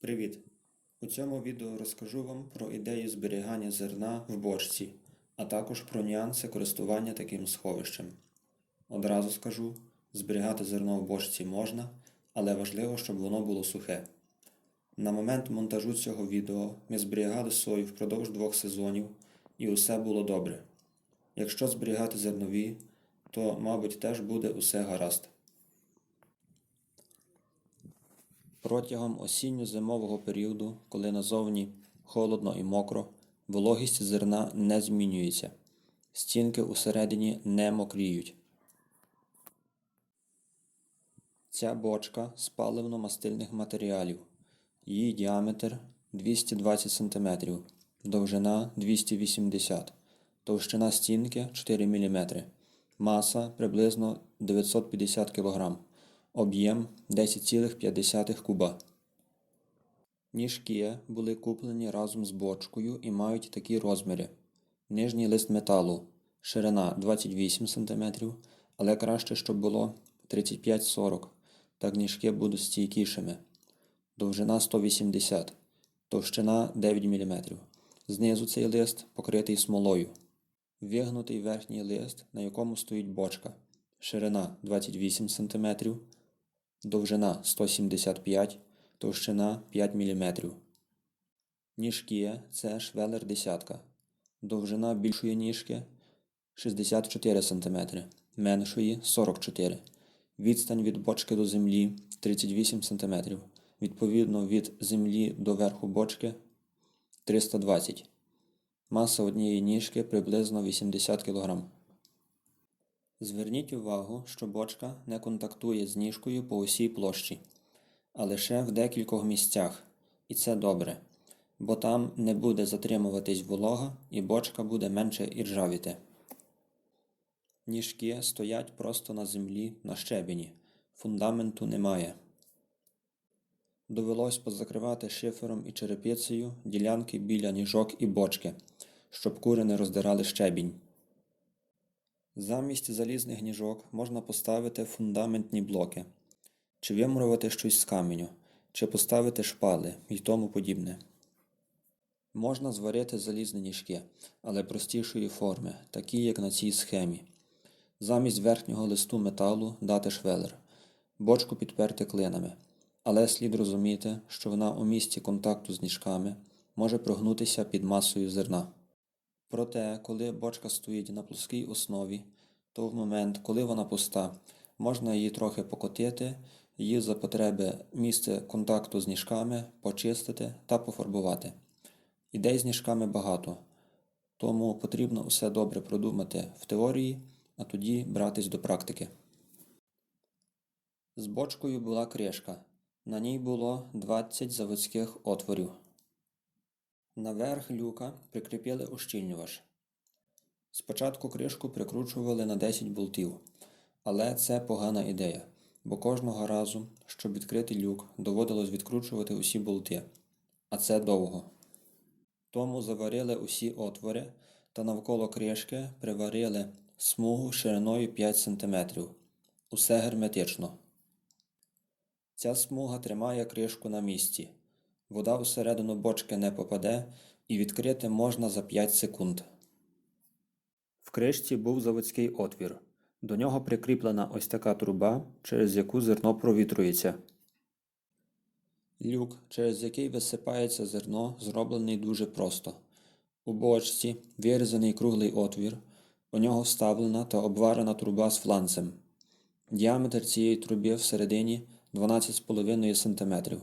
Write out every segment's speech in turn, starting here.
Привіт! У цьому відео розкажу вам про ідею зберігання зерна в бочці, а також про нюанси користування таким сховищем. Одразу скажу, зберігати зерно в бочці можна, але важливо, щоб воно було сухе. На момент монтажу цього відео ми зберігали сою впродовж двох сезонів і усе було добре. Якщо зберігати зернові, то, мабуть, теж буде усе гаразд. Протягом осінньо-зимового періоду, коли назовні холодно і мокро, вологість зерна не змінюється. Стінки усередині не мокріють. Ця бочка з паливно-мастильних матеріалів. Її діаметр 220 см, довжина 280 товщина стінки 4 мм, маса приблизно 950 кг, об'єм 10,5 куба. Ніжки були куплені разом з бочкою і мають такі розміри. Нижній лист металу, ширина 28 см, але краще, щоб було 35-40, так ніжки будуть стійкішими. Довжина 180, товщина 9 мм. Знизу цей лист покритий смолою. Вигнутий верхній лист, на якому стоїть бочка. Ширина 28 см, довжина 175, товщина 5 мм. Ніжки це швелер десятка. Довжина більшої ніжки 64 см, меншої 44 Відстань від бочки до землі 38 см. Відповідно від землі до верху бочки 320 Маса однієї ніжки приблизно 80 кг. Зверніть увагу, що бочка не контактує з ніжкою по усій площі, а лише в декількох місцях, і це добре, бо там не буде затримуватись волога і бочка буде менше іржавіти. Ніжки стоять просто на землі на щебені, фундаменту немає. Довелось позакривати шифером і черепицею ділянки біля ніжок і бочки, щоб кури не роздирали щебінь. Замість залізних ніжок можна поставити фундаментні блоки, чи вимурувати щось з каменю, чи поставити шпали і тому подібне. Можна зварити залізні ніжки, але простішої форми, такі як на цій схемі. Замість верхнього листу металу дати швелер, бочку підперти клинами, але слід розуміти, що вона у місці контакту з ніжками може прогнутися під масою зерна. Проте, коли бочка стоїть на плоскій основі, то в момент, коли вона пуста, можна її трохи покотити, її за потреби місце контакту з ніжками почистити та пофарбувати. Ідей з ніжками багато, тому потрібно усе добре продумати в теорії, а тоді братись до практики. З бочкою була кришка. На ній було 20 заводських отворів. Наверх люка прикріпили ущільнювач. Спочатку кришку прикручували на 10 болтів, але це погана ідея, бо кожного разу, щоб відкрити люк, доводилось відкручувати усі болти, а це довго. Тому заварили усі отвори та навколо кришки приварили смугу шириною 5 см. Усе герметично. Ця смуга тримає кришку на місці. Вода всередину бочки не попаде і відкрити можна за 5 секунд. В кришці був заводський отвір. До нього прикріплена ось така труба, через яку зерно провітрується. Люк, через який висипається зерно, зроблений дуже просто. У бочці вирізаний круглий отвір, у нього вставлена та обварена труба з фланцем. Діаметр цієї труби всередині 12,5 см.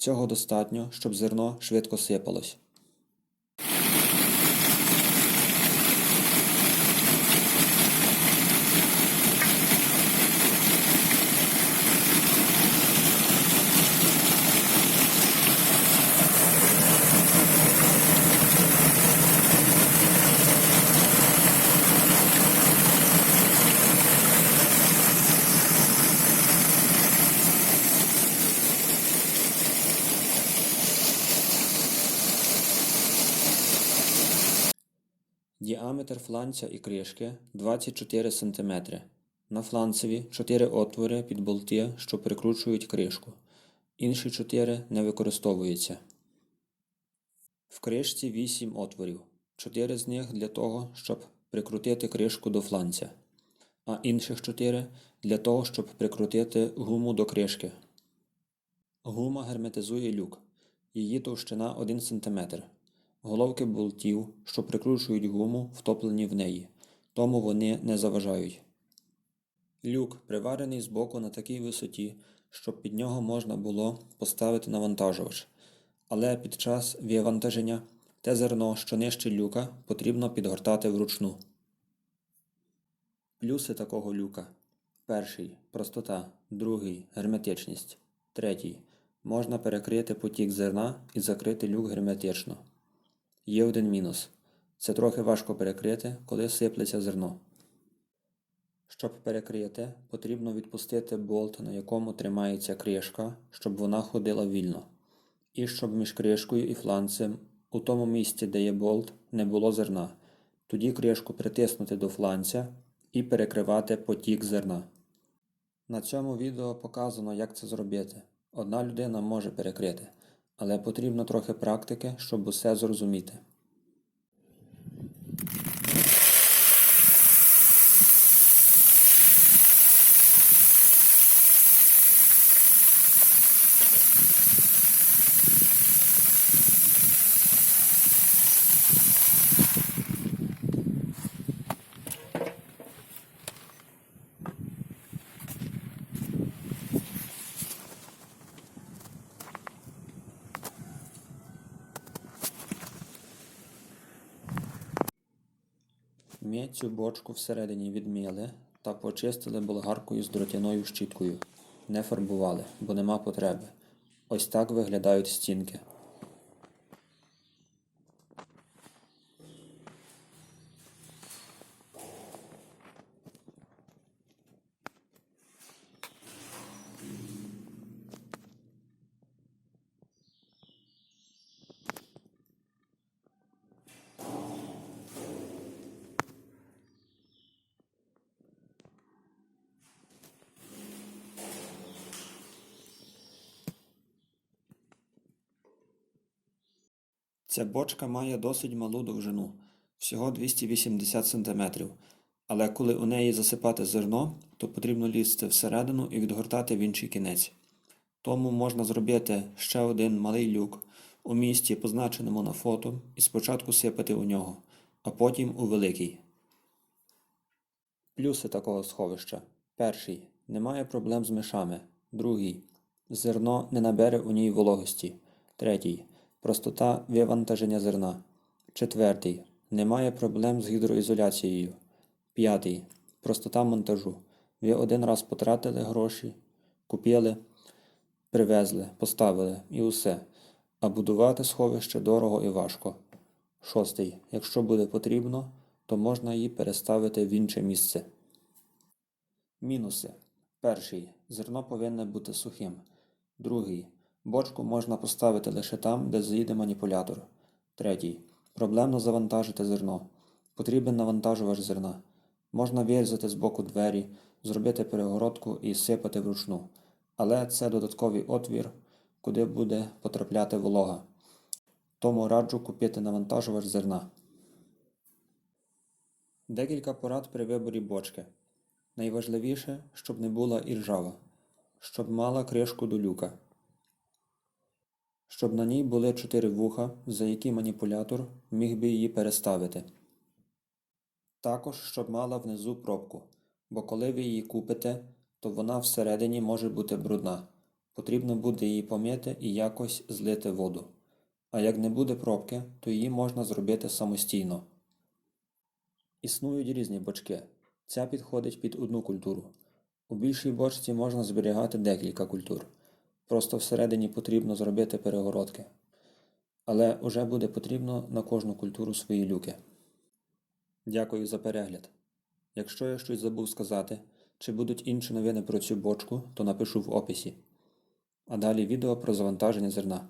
Цього достатньо, щоб зерно швидко сипалось. Діаметр фланця і кришки 24 см. На фланцеві 4 отвори під болти, що прикручують кришку. інші 4 не використовуються. В кришці 8 отворів. 4 з них для того, щоб прикрутити кришку до фланця, а інших 4 для того, щоб прикрутити гуму до кришки. Гума герметизує люк. Її товщина 1 см. Головки болтів, що прикручують гуму, втоплені в неї, тому вони не заважають. Люк приварений збоку на такій висоті, щоб під нього можна було поставити навантажувач. Але під час вивантаження те зерно, що нижче люка, потрібно підгортати вручну. Плюси такого люка. Перший простота, другий герметичність, третій можна перекрити потік зерна і закрити люк герметично. Є один мінус. Це трохи важко перекрити, коли сиплеться зерно. Щоб перекрити, потрібно відпустити болт, на якому тримається кришка, щоб вона ходила вільно. І щоб між кришкою і фланцем, у тому місці, де є болт, не було зерна. Тоді кришку притиснути до фланця і перекривати потік зерна. На цьому відео показано, як це зробити. Одна людина може перекрити, але потрібно трохи практики, щоб усе зрозуміти. Ми цю бочку всередині відміли та почистили болгаркою з дротяною щіткою. Не фарбували, бо нема потреби. Ось так виглядають стінки. Ця бочка має досить малу довжину, всього 280 см. Але коли у неї засипати зерно, то потрібно лізти всередину і відгортати в інший кінець. Тому можна зробити ще один малий люк у місці, позначеному на фото, і спочатку сипати у нього, а потім у великий. Плюси такого сховища. Перший. Немає проблем з мишами. Другий. Зерно не набере у ній вологості. Третій. Простота вивантаження зерна. Четвертий. Немає проблем з гідроізоляцією. П'ятий. Простота монтажу. Ви один раз потратили гроші, купили, привезли, поставили і усе. А будувати сховище дорого і важко. Шостий. Якщо буде потрібно, то можна її переставити в інше місце. Мінуси. Перший. Зерно повинне бути сухим. Другий. Бочку можна поставити лише там, де заїде маніпулятор. Третій. Проблемно завантажити зерно. Потрібен навантажувач зерна. Можна вирізати з боку двері, зробити перегородку і сипати вручну. Але це додатковий отвір, куди буде потрапляти волога. Тому раджу купити навантажувач зерна. Декілька порад при виборі бочки. Найважливіше, щоб не була іржава, щоб мала кришку до люка, щоб на ній були чотири вуха, за які маніпулятор міг би її переставити. Також, щоб мала внизу пробку, бо коли ви її купите, то вона всередині може бути брудна. Потрібно буде її помити і якось злити воду. А як не буде пробки, то її можна зробити самостійно. Існують різні бочки. Ця підходить під одну культуру. У більшій бочці можна зберігати декілька культур. Просто всередині потрібно зробити перегородки. Але уже буде потрібно на кожну культуру свої люки. Дякую за перегляд. Якщо я щось забув сказати, чи будуть інші новини про цю бочку, то напишу в описі. А далі відео про завантаження зерна.